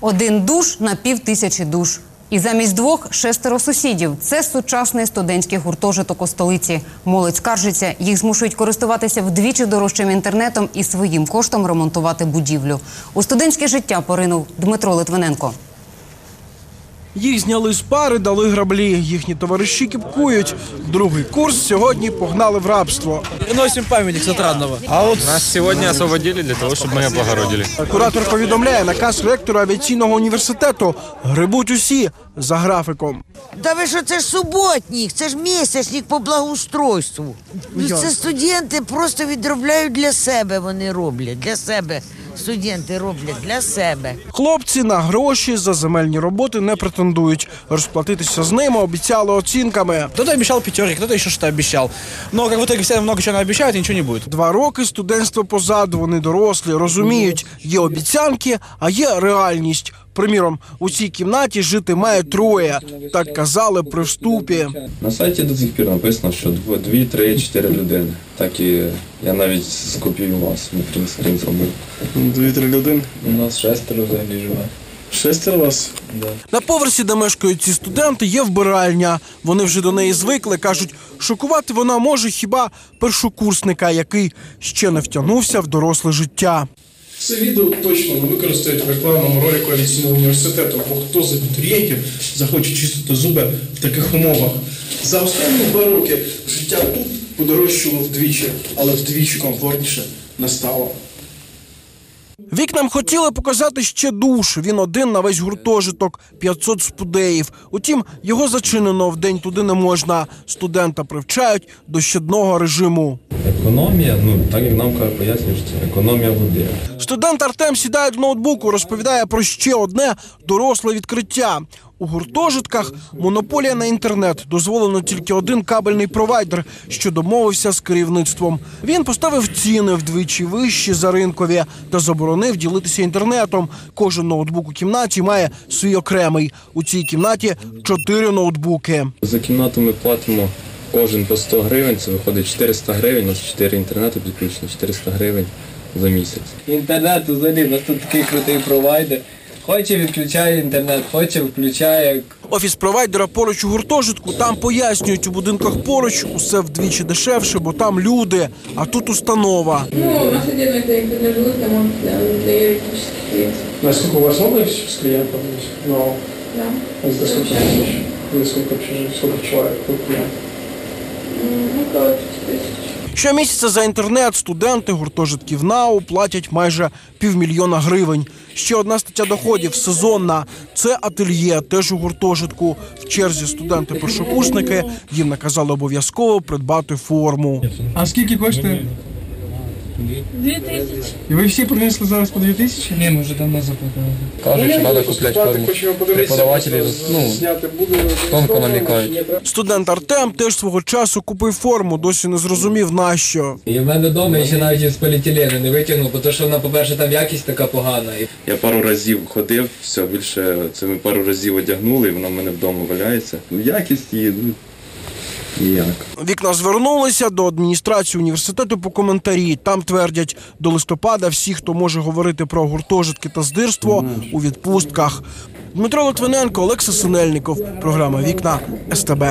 Один душ на пів тисячі душ. І замість двох шестеро сусідів. Це сучасний студентський гуртожиток у столиці. Молодь скаржиться, їх змушують користуватися вдвічі дорожчим інтернетом і своїм коштом ремонтувати будівлю. У студентське життя поринув Дмитро Литвиненко. Їх зняли з пари, дали граблі. Їхні товариші кіпкують. Другий курс сьогодні погнали в рабство. Приносим памятник с отрадного. А от Нас сегодня освободили для того, чтобы мы облагородили. куратор повідомляє наказ ректора авіаційного університету. Грибуть усі за графіком. Та ви що, це ж суботник, це ж місячник по благоустройству. Ну, це студенти просто відробляють для себе, вони роблять, для себе. Студенти роблять для себе. Хлопці на гроші за земельні роботи не претендують. Розплатитися з ними обіцяли оцінками. Хто-то обіцяв пятерки, хто-то що что-то обещал. Но как в итоге все много чего обещают, и ничего не буде. Два роки студентство позаду, вони дорослі, розуміють, є обіцянки, а є реальність. Приміром, у цій кімнаті жити має троє. Так казали при вступі. На сайті до сих пір написано, що 2, 3, 4 людини. Так і я навіть скопіював, не скрін зробив. Дві-три людини. У нас шестеро взагалі живе. Шестеро вас. да. На поверсі, де мешкають ці студенти, є вбиральня. Вони вже до неї звикли. кажуть, шокувати вона може хіба першокурсника, який ще не втягнувся в доросле життя. Це відео точно використають в рекламному ролику авіаційного університету, бо хто з абітурієнтів захоче чистити зуби в таких умовах. За останні два роки життя тут подорожчало вдвічі, але вдвічі комфортніше не стало. Вікнам хотіли показати ще душ. Він один на весь гуртожиток, 500 спудеїв. Утім, його зачинено в день туди не можна. Студента привчають до щодного режиму. Економія, ну так як нам що це економія води. Студент Артем сідає до ноутбуку, розповідає про ще одне доросле відкриття. У гуртожитках монополія на інтернет дозволено тільки один кабельний провайдер, що домовився з керівництвом. Він поставив ціни вдвічі вищі за ринкові та заборонив ділитися інтернетом. Кожен ноутбук у кімнаті має свій окремий. У цій кімнаті чотири ноутбуки. За кімнату ми платимо кожен по 100 гривень, це виходить 400 гривень, у нас 4 інтернету підключено, 400 гривень за місяць. Інтернет взагалі, у нас тут такий крутий провайдер. Хоче відключає інтернет, хоче включає. Офіс провайдера поруч у гуртожитку. Там пояснюють у будинках поруч усе вдвічі дешевше, бо там люди, а тут установа. Ну, у нас отдельно это интернет живут, там он да, дает электрический свет. Наскільки у вас много с клиентов? Ну, Да. это сколько Общаемся. тысяч? Или сколько, общежитий? сколько человек? Сколько клиентов? М, Около пяти тысяч. Щомісяця за інтернет студенти гуртожитків НАУ платять майже півмільйона гривень. Ще одна стаття доходів сезонна. Це ательє, теж у гуртожитку. В черзі студенти-першокурсники їм наказали обов'язково придбати форму. А скільки коштує? Две тысячи. І ви всі принесли зараз по дві тисячі? Ні, ми вже давно заплатили. Кажуть, що треба купляти форму. Преподавателі ну, тонко намікають. Студент Артем теж свого часу купив форму, досі не зрозумів нащо. І в мене вдома я ще навіть із поліетилену не витягнув, бо то, що вона, по-перше, там якість така погана. Я пару разів ходив, все більше це ми пару разів одягнули, і вона в мене вдома валяється. Ну, Якість її, ну ніяк. Вікна звернулися до адміністрації університету по коментарі. Там твердять, до листопада всі, хто може говорити про гуртожитки та здирство, у відпустках. Дмитро Литвиненко, Олекса Синельников. Програма Вікна СТБ.